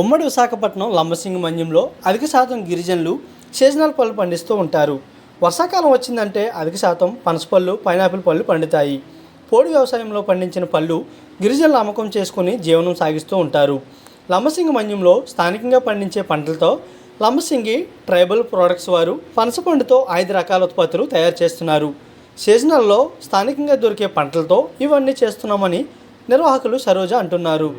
ఉమ్మడి విశాఖపట్నం లంబసింగి మన్యంలో అధిక శాతం గిరిజనులు సీజనల్ పళ్ళు పండిస్తూ ఉంటారు. వర్షాకాలం వచ్చిందంటే అధిక శాతం పనసపళ్ళు పైనాపిల్ పళ్ళు పండుతాయి. పోడి వ్యవసాయంలో పండించిన పళ్ళు గిరిజనులు అమ్మకం చేసుకుని జీవనం సాగిస్తూ ఉంటారు. లంబసింగి మన్యంలో స్థానికంగా పండించే పంటలతో లంబసింగి ట్రైబల్ ప్రోడక్ట్స్ వారు పనసపండుతో ఐదు రకాల ఉత్పత్తులు తయారు చేస్తున్నారు. సీజనల్లో స్థానికంగా దొరికే పంటలతో ఇవన్నీ చేస్తున్నామని నిర్వాహకులు సరోజ అంటున్నారు.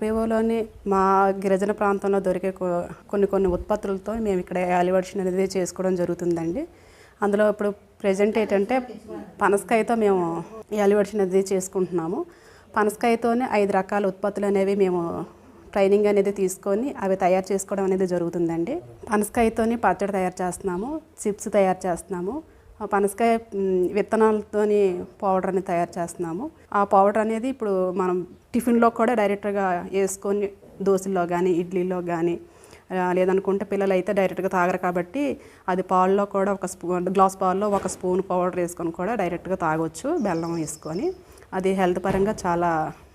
మా మా గిరిజన ప్రాంతంలో దొరికే కొ- కొన్ని కొన్ని ఉత్పత్తులతో మేము ఇక్కడ యాలివర్షన్ అనేది చేసుకోవడం జరుగుతుందండి. అందులో ఇప్పుడు ప్రజెంట్ ఏంటంటే పనసకాయతో మేము యాలివర్షన్ అనేది చేసుకుంటున్నాము. పనసకాయతోనే ఐదు రకాల ఉత్పత్తులు అనేవి మేము ట్రైనింగ్ అనేది తీసుకొని అవి తయారు చేసుకోవడం అనేది జరుగుతుందండి. పనసకాయతోని పచ్చడి తయారు చేస్తున్నాము చిప్స్ తయారు చేస్తున్నాము ఆ పనసకాయ విత్తనాలతోని పౌడర్ అనేది తయారు చేస్తున్నాము. ఆ పౌడర్ అనేది ఇప్పుడు మనం టిఫిన్లో కూడా డైరెక్ట్గా వేసుకొని దోశలో కానీ ఇడ్లీలో కానీ లేదనుకుంటే పిల్లలు అయితే డైరెక్ట్గా తాగరు కాబట్టి అది పాల్లో కూడా ఒక స్పూన్ గ్లాస్ పాల్లో ఒక స్పూన్ పౌడర్ వేసుకొని కూడా డైరెక్ట్గా తాగొచ్చు బెల్లం వేసుకొని. అది హెల్త్ పరంగా చాలా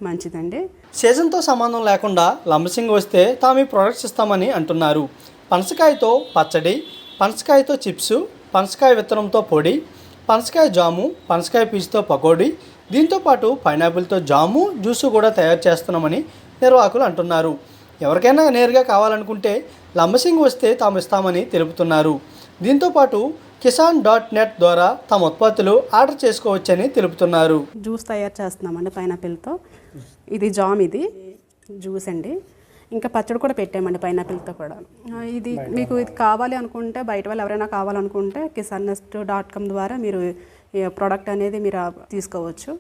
మంచిదండి. సీజన్తో సంబంధం లేకుండా లంబసింగ్ వస్తే తాము ఈ ప్రొడక్ట్స్ ఇస్తామని అంటున్నారు. పనసకాయతో పచ్చడి పనసకాయతో చిప్స్ పనసకాయ విత్తనంతో పొడి పనసకాయ జాము పనసకాయ పీచుతో పకోడీ దీంతో పాటు పైనాపిల్తో జాము జ్యూసు కూడా తయారు చేస్తున్నామని నిర్వాహకులు అంటున్నారు. ఎవరికైనా నేరుగా కావాలనుకుంటే లంబసింగ్ వస్తే తాము ఇస్తామని తెలుపుతున్నారు. దీంతో పాటు కిసాన్ డాట్ నెట్ ద్వారా తమ ఉత్పత్తులు ఆర్డర్ చేసుకోవచ్చని తెలుపుతున్నారు. జ్యూస్ తయారు చేస్తున్నామండి పైనాపిల్తో. ఇది జామ్ ఇది. జ్యూస్ అండి. ఇంకా పచ్చడి కూడా పెట్టామండి పైనాపిల్తో కూడా. ఇది మీకు ఇది కావాలి అనుకుంటే బయట వాళ్ళు ఎవరైనా కావాలనుకుంటే కిసాన్ నెస్ట్ డాట్ కామ్ ద్వారా మీరు ప్రోడక్ట్ అనేది మీరు తీసుకోవచ్చు.